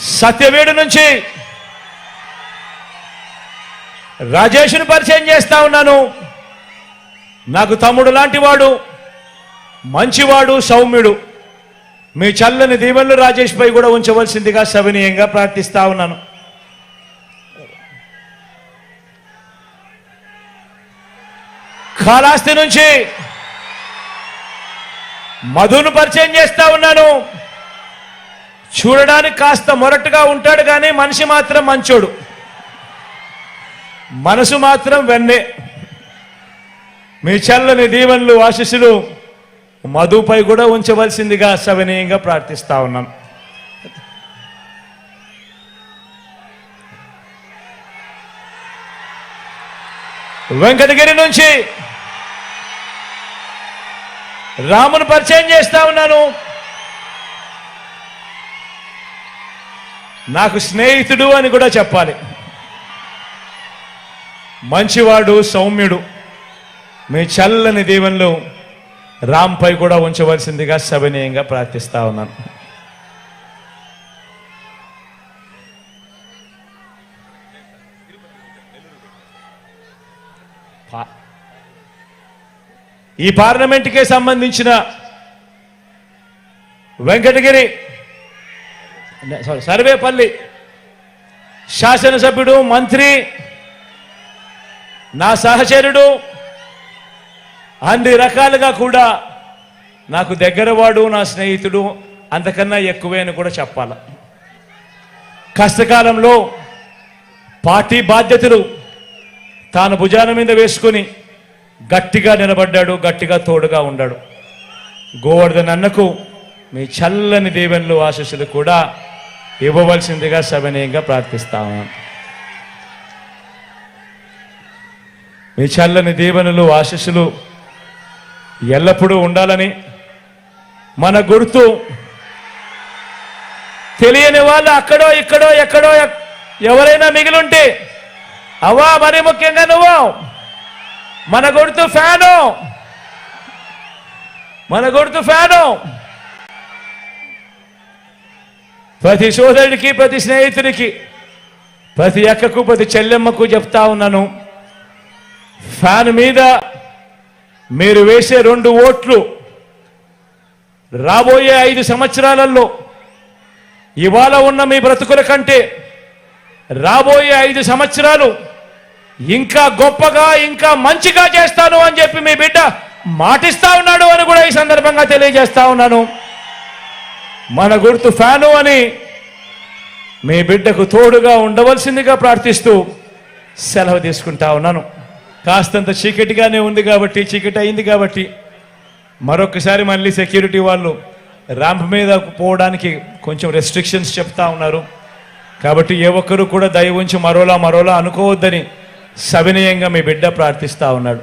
సత్యవేడు నుంచి రాజేష్ను పరిచయం చేస్తా ఉన్నాను. నాకు తమ్ముడు లాంటి వాడు మంచివాడు సౌమ్యుడు. మీ చల్లని దీవెనలు రాజేష్ పై కూడా ఉంచవలసిందిగా సవినీయంగా ప్రార్థిస్తా ఉన్నాను. కాళాస్తి నుంచి మధును పరిచయం చేస్తా ఉన్నాను. చూడడానికి కాస్త మొరటుగా ఉంటాడు కానీ మనిషి మాత్రం మంచోడు. మనసు మాత్రం వెన్నే. మీ చల్లని దీవెనలు ఆశీస్సులు మధుపై కూడా ఉంచవలసిందిగా సవినీయంగా ప్రార్థిస్తా ఉన్నాను వెంకటగిరి నుంచి రామును పరిచయం చేస్తా ఉన్నాను. నాకు స్నేహితుడు అని కూడా చెప్పాలి. మంచివాడు సౌమ్యుడు. మీ చల్లని దీవెనలు రాంపై కూడా ఉంచవలసిందిగా సవినీయంగా ప్రార్థిస్తా ఉన్నాను. ఈ పార్లమెంట్కే సంబంధించిన వెంకటగిరి సారీ సర్వేపల్లి శాసనసభ్యుడు మంత్రి నా సహచరుడు అన్ని రకాలుగా కూడా నాకు దగ్గరవాడు నా స్నేహితుడు అంతకన్నా ఎక్కువే అని కూడా చెప్పాల. కష్టకాలంలో పార్టీ బాధ్యతలు తాను భుజాల మీద వేసుకొని గట్టిగా నిలబడ్డాడు గట్టిగా తోడుగా ఉన్నాడు గోవర్ధన్ అన్నకు మీ చల్లని దేవెన్లు ఆశీస్సులు కూడా ఇవ్వవలసిందిగా సవినయంగా ప్రార్థిస్తాము. మీ చల్లని దీవెనలు ఆశీస్సులు ఎల్లప్పుడూ ఉండాలని మన గుర్తు తెలియని వాళ్ళు అక్కడో ఇక్కడో ఎక్కడో ఎవరైనా మిగిలింటే అవ్వా మరి ముఖ్యంగా నువ్వు మన గుర్తు ఫ్యాను మన గుర్తు ఫ్యాను ప్రతి సోదరుడికి ప్రతి స్నేహితుడికి ప్రతి అక్కకు ప్రతి చెల్లెమ్మకు చెప్తా ఉన్నాను. ఫ్యాన్ మీద మీరు వేసే రెండు ఓట్లు రాబోయే ఐదు సంవత్సరాలలో ఇవాళ ఉన్న మీ బ్రతుకుల కంటే రాబోయే ఐదు సంవత్సరాలు ఇంకా గొప్పగా ఇంకా మంచిగా చేస్తాను అని చెప్పి మీ బిడ్డ మాటిస్తా ఉన్నాడు అని కూడా ఈ సందర్భంగా తెలియజేస్తా ఉన్నాను. మన గుర్తు ఫ్యాను అని మీ బిడ్డకు తోడుగా ఉండవలసిందిగా ప్రార్థిస్తూ సెలవు తీసుకుంటా ఉన్నాను. కాస్తంత చీకటిగానే ఉంది కాబట్టి చీకటి అయింది కాబట్టి మరొకసారి మళ్ళీ సెక్యూరిటీ వాళ్ళు ర్యాంప్ మీద పోవడానికి కొంచెం రెస్ట్రిక్షన్స్ చెప్తా ఉన్నారు. కాబట్టి ఏ ఒక్కరు కూడా దయ ఉంచి మరోలా మరోలా అనుకోవద్దని సవినయంగా మీ బిడ్డ ప్రార్థిస్తూ ఉన్నాడు.